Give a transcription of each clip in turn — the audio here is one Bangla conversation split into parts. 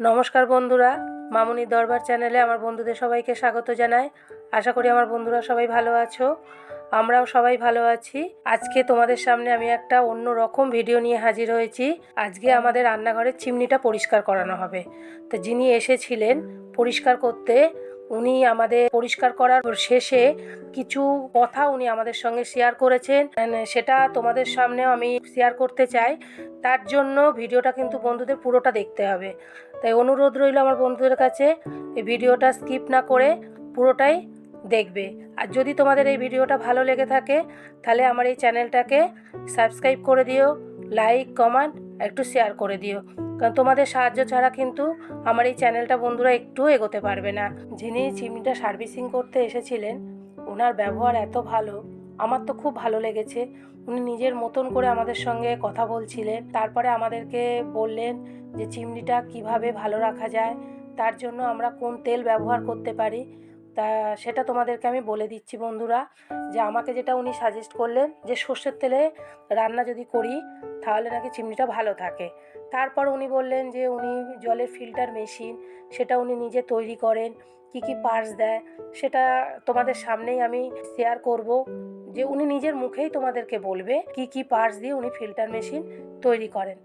নমস্কার বন্ধুরা, মামুনি দরবার চ্যানেলে আমার বন্ধুদের সবাইকে স্বাগত জানাই। আশা করি আমার বন্ধুরা সবাই ভালো আছো, আমরাও সবাই ভালো আছি। আজকে তোমাদের সামনে আমি একটা অন্য রকম ভিডিও নিয়ে হাজির হয়েছি। আজকে আমাদের রান্নাঘরের চিমনিটা পরিষ্কার করানো হবে। তো যিনি এসেছিলেন পরিষ্কার করতে উনি আমাদের পরিষ্কার করার শেষে কিছু কথা উনি আমাদের সঙ্গে শেয়ার করেছেন। সেটা তোমাদের সামনেও আমি শেয়ার করতে চাই। তার জন্য ভিডিওটা কিন্তু বন্ধুদের পুরোটা দেখতে হবে। তাই অনুরোধ রইল আমার বন্ধুদের কাছে, এই ভিডিওটা স্কিপ না করে পুরোটাই দেখবে। আর যদি তোমাদের এই ভিডিওটা ভালো লেগে থাকে, তাহলে আমার এই চ্যানেলটাকে সাবস্ক্রাইব করে দিও লাইক কমেন্ট একটু শেয়ার করে দিও। কারণ তোমাদের সাহায্য ছাড়া কিন্তু আমার এই চ্যানেলটা বন্ধুরা একটুও এগোতে পারবে না। যিনি চিমনিটা সার্ভিসিং করতে এসেছিলেন, ওনার ব্যবহার এত ভালো, আমার তো খুব ভালো লেগেছে। উনি নিজের মতন করে আমাদের সঙ্গে কথা বলছিলেন, তারপরে আমাদেরকে বললেন যে চিমনিটা কীভাবে ভালো রাখা যায়, তার জন্য আমরা কোন তেল ব্যবহার করতে পারি। তা সেটা তোমাদেরকে আমি বলে দিচ্ছি বন্ধুরা, যে আমাকে যেটা উনি সাজেস্ট করলেন যে সর্ষের তেলে রান্না যদি করি তাহলে নাকি চিমনিটা ভালো থাকে। তারপর উনি বললেন যে উনি জলের ফিল্টার মেশিন সেটা উনি নিজে তৈরি করেন কি কি পার্টস দেয় সেটা তোমাদের সামনেই আমি শেয়ার করব। যে উনি নিজের মুখেই তোমাদেরকে বলবে কি কি পার্টস দিয়ে উনি ফিল্টার মেশিন তৈরি করেন।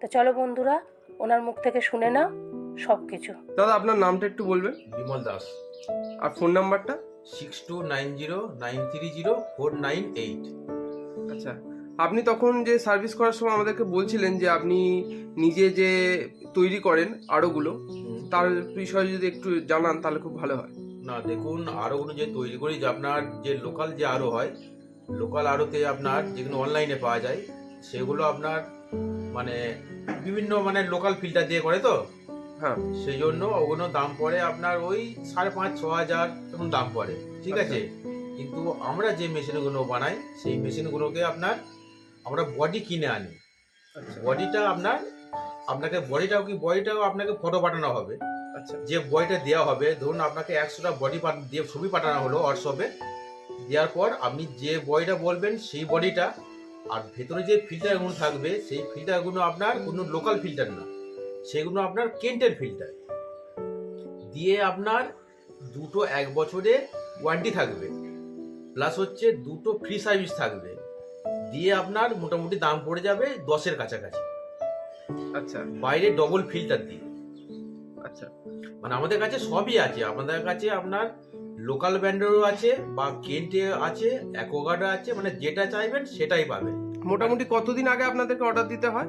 তো চলো বন্ধুরা ওনার মুখ থেকে শুনে নাও সব কিছু দাদা আপনার নামটা একটু বলবেন? বিমল দাস। আর ফোন নাম্বারটা six two nine zero nine three zero four nine eight আচ্ছা। আপনি তখন যে সার্ভিস করার সময় আমাদেরকে বলছিলেন যে আপনি নিজে যে তৈরি করেন আরোগুলো তার বিষয়ে যদি একটু জানান তাহলে খুব ভালো হয়। না দেখুন আরও যে তৈরি করি যে আপনার যে লোকাল যে আরও হয় লোকাল আরোতে আপনার যেগুলো অনলাইনে পাওয়া যায় সেগুলো আপনার মানে বিভিন্ন মানে লোকাল ফিল্টার দিয়ে করে তো? হ্যাঁ। সেই জন্য ওগুলো দাম পড়ে আপনার ওই সাড়ে পাঁচ ছ হাজার এরকম দাম পড়ে ঠিক আছে? কিন্তু আমরা যে মেশিনগুলো বানাই সেই মেশিনগুলোকে আপনার আমরা বডি কিনে আনি। আচ্ছা। বডিটা আপনার আপনাকে বডিটাও কি বডিটাও আপনাকে ফটো পাঠানো হবে। আচ্ছা। যে বডিটা দেওয়া হবে ধরুন আপনাকে একশোটা বডি দিয়ে ছবি পাঠানো হলো হোয়াটসঅ্যাপে দেওয়ার পর আপনি যে বডিটা বলবেন সেই বডিটা আর ভেতরে যে ফিল্টারগুলো থাকবে সেই ফিল্টারগুলো আপনার কোনো লোকাল ফিল্টার না। সেগুলো আপনার কেন্টের ফিল্টার দিয়ে আপনার দুটো এক বছরে ওয়ারেন্টি থাকবে। প্লাস হচ্ছে দুটো ফ্রি সার্ভিস থাকবে। দিয়ে আপনার মোটামুটি দাম পড়ে যাবে দশের কাছাকাছি। আচ্ছা। বাইরে ডবল ফিল্টার দিয়ে। আচ্ছা। মানে আমাদের কাছে সবই আছে। আমাদের কাছে আপনার লোকাল ব্র্যান্ডেরও আছে বা কেন্টে আছে অ্যাকোগার্ডও আছে মানে যেটা চাইবেন সেটাই পাবেন। মোটামুটি কতদিন আগে আপনাদেরকে অর্ডার দিতে হয়?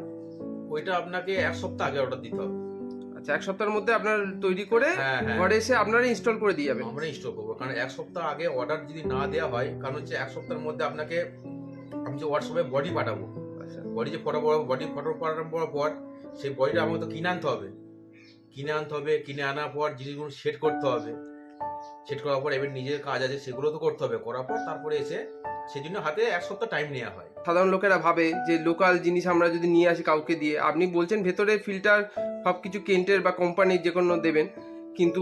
ওইটা আপনাকে এক সপ্তাহ আগে অর্ডার দিতে হবে। আচ্ছা এক সপ্তাহের মধ্যে আপনার তৈরি করে হ্যাঁ হ্যাঁ। ঘরে এসে আপনারা ইনস্টল করে দিয়ে যাবেন। আমরা ইনস্টল করব। কারণ এক সপ্তাহ আগে অর্ডার যদি না দেওয়া হয় কারণ হচ্ছে এক সপ্তাহের মধ্যে আপনাকে যে হোয়াটসঅ্যাপে বডি পাঠাবো। আচ্ছা। বডি যে ফটো বডি ফটো পাঠানোর পর সেই বডিটা আমাকে তো কিনে আনতে হবে। কিনে আনতে হবে কিনে আনার পর জিনিসগুলো সেট করতে হবে। সেট করার পর এবার নিজের কাজ আছে সেগুলো তো করতে হবে। করার পর তারপরে এসে সেই জন্য হাতে এক সপ্তাহ টাইম নেওয়া হয়। সাধারণ লোকেরা ভাবে যে লোকাল জিনিস আমরা যদি নিয়ে আসি কাউকে দিয়ে আপনি বলছেন ভেতরে ফিল্টার সব কিছু কেন্টের বা কোম্পানির যে কোনো দেবেন। কিন্তু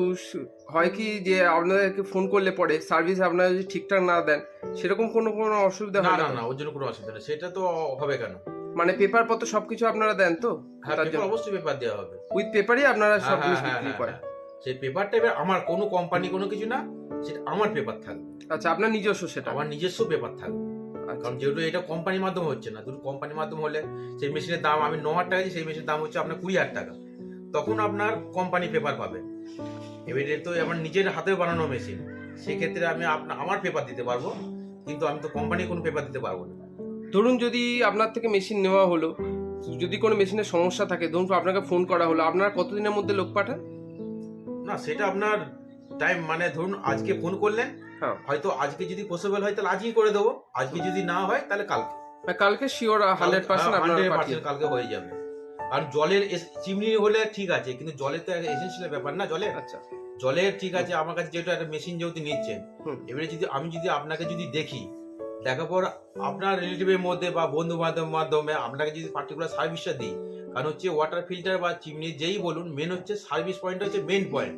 হয় কি যে আপনাদেরকে ফোন করলে পরে সার্ভিস আপনারা যদি ঠিকঠাক না দেন সেরকম কোনো কোনো অসুবিধা না হয় না না ওর জন্য কোনো অসুবিধা নেই। সেটা তো হবে কেন? মানে পেপার পত্র সবকিছু আপনারা দেন তো? হ্যাঁ পেপার অবশ্যই পেপার দেওয়া হবে। উইথ পেপারই আপনারা সব হ্যাঁ, জিনিস হ্যাঁ, বিক্রি হ্যাঁ, করেন। সেই পেপারটা এবার আমার কোনো কোম্পানি কোনো কিছু না সেটা আমার পেপার থাকবে। আচ্ছা আপনার নিজস্ব সেটা। আমার নিজস্ব পেপার থাকবে। আচ্ছা, কারণ যেহেতু এটা কোম্পানির মাধ্যমে হচ্ছে না দুটো কোম্পানির মাধ্যমে হলে সেই মেশিনের দাম আমি ন হাজার টাকা দিই, সেই মেশিনের দাম হচ্ছে আপনার কুড়ি হাজার টাকা। তখন আপনার কোম্পানি পেপার পাবে। এবারে তো আমার নিজের হাতে বানানো মেশিন সেক্ষেত্রে আমি আপনার আমার পেপার দিতে পারব কিন্তু আমি তো কোম্পানির কোনো পেপার দিতে পারব না। ধরুন যদি আপনার থেকে মেশিন নেওয়া হলো যদি কোনো মেশিনের সমস্যা থাকে ধরুন আপনাকে ফোন করা হলো আপনারা কতদিনের মধ্যে লোক পাঠান? না সেটা আপনার টাইম মানে ধরুন আজকে ফোন করলেন হ্যাঁ। হয়তো আজকে যদি পসিবল হয় তাহলে আজকেই করে দেবো। আজকে যদি না হয় তাহলে কালকে। কালকে শিওর হান্ড্রেড পার্সেন্ট আপনারা কালকে হয়ে যাবে। আর জলের চিমনি হলে ঠিক আছে কিন্তু জলের তো এসেন্সিয়াল ব্যাপার না জলের? আচ্ছা। জলের ঠিক আছে আমার কাছে যেহেতু একটা মেশিন যেহেতু নিচ্ছেন এবারে যদি আমি যদি আপনাকে যদি দেখি দেখার পর আপনার রিলেটিভের মধ্যে বা বন্ধু বান্ধব মাধ্যমে আপনাকে যদি পার্টিকুলার সার্ভিসটা দিই কারণ হচ্ছে ওয়াটার ফিল্টার বা চিমনি যেই বলুন মেন হচ্ছে সার্ভিস পয়েন্টটা হচ্ছে মেন পয়েন্ট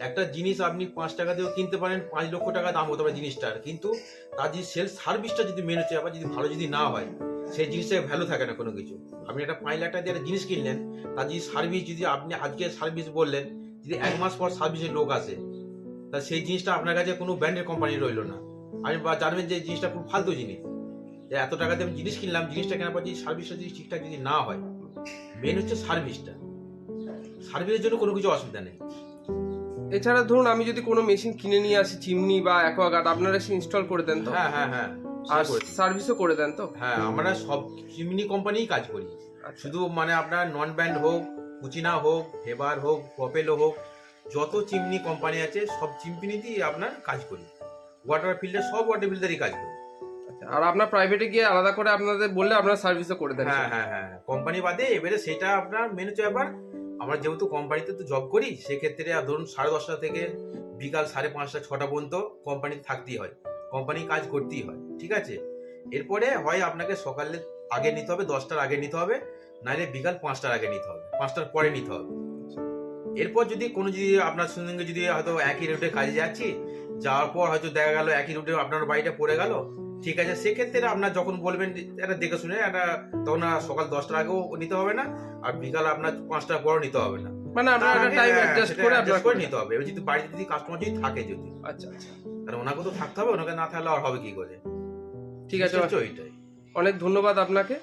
একটা জিনিস আপনি পাঁচ টাকা দিয়েও কিনতে পারেন পাঁচ লক্ষ টাকা দাম হতে পারে জিনিসটার কিন্তু তার যদি সেল সার্ভিসটা যদি মেন হচ্ছে আবার যদি ভালো যদি না হয় সেই জিনিসের ভ্যালু থাকে না কোনো কিছু। আপনি একটা পাঁচ লাখ টাকা দিয়ে একটা জিনিস কিনলেন তার যদি সার্ভিস যদি আপনি আজকে সার্ভিস বললেন যদি এক মাস পর সার্ভিসের লোক আসে তা সেই জিনিসটা আপনার কাছে কোনো ব্র্যান্ডের কোম্পানি রইল না। আপনি বা জানবেন যে জিনিসটা খুব ফালতু জিনিস। যে এত টাকা দিয়ে আমি জিনিস কিনলাম জিনিসটা কেনার পর যদি সার্ভিসটা যদি ঠিকঠাক যদি না হয় মেন হচ্ছে সার্ভিসটা সার্ভিসের জন্য কোনো কিছু অসুবিধা নেই। এছাড়া ধরুন আমি যদি কোনো মেশিন কিনে নিয়ে আসি চিমনি বা অ্যাকোয়াগার্ড আপনারা সে ইনস্টল করে দেন তো? হ্যাঁ হ্যাঁ হ্যাঁ। আর সার্ভিসও করে দেন। তো? হ্যাঁ আমরা সব চিমনি কোম্পানিই কাজ করি। আচ্ছা। শুধু মানে আপনার নন ব্যান্ড হোক কুচিনা হোক হেবার হোক পপেলো হোক যত চিমনি কোম্পানি আছে সব চিমনিতেই আপনার কাজ করি। ওয়াটার ফিল্ডে সব ওয়াটার ফিল্ডারই কাজ করি। আচ্ছা, আর আপনার প্রাইভেটে গিয়ে আলাদা করে আপনাদের বললে আপনারা সার্ভিসও করে দেন। হ্যাঁ হ্যাঁ হ্যাঁ কোম্পানি বাদে এবারে সেটা আপনার মেন হচ্ছে ব্যাপার আমরা যেহেতু কোম্পানিতে তো জব করি সেক্ষেত্রে ধরুন সাড়ে দশটা থেকে বিকাল সাড়ে পাঁচটা ছটা পর্যন্ত কোম্পানিতে থাকতেই হয়। কোম্পানি কাজ করতেই হয় ঠিক আছে? এরপরে হয় আপনাকে সকালে আগে নিতে হবে দশটার আগে নিতে হবে নাহলে বিকাল পাঁচটার আগে নিতে হবে পাঁচটার পরে নিতে হবে। এরপর যদি কোনো যদি আপনার সঙ্গে যদি হয়তো একই রুটে কাজে যাচ্ছি যাওয়ার পর হয়তো দেখা গেল একই রুটে আপনার বাড়িটা পড়ে গেল ঠিক আছে? সেক্ষেত্রে আপনার যখন বলবেন যে একটা দেখে শুনে একটা তখন সকাল দশটার আগেও নিতে হবে না আর বিকাল আপনার পাঁচটার পরও নিতে হবে না। মানে আপনারা টাইম অ্যাডজাস্ট করে নিতে হবে। যদি বাড়িতে যদি কাস্টমার যদি থাকে যদি। আচ্ছা আচ্ছা। তাহলে ওনাকে তো থাকতে হবে ওনাকে না থাকলে আর হবে কি করে? ঠিক আছে ওইটাই অনেক ধন্যবাদ আপনাকে।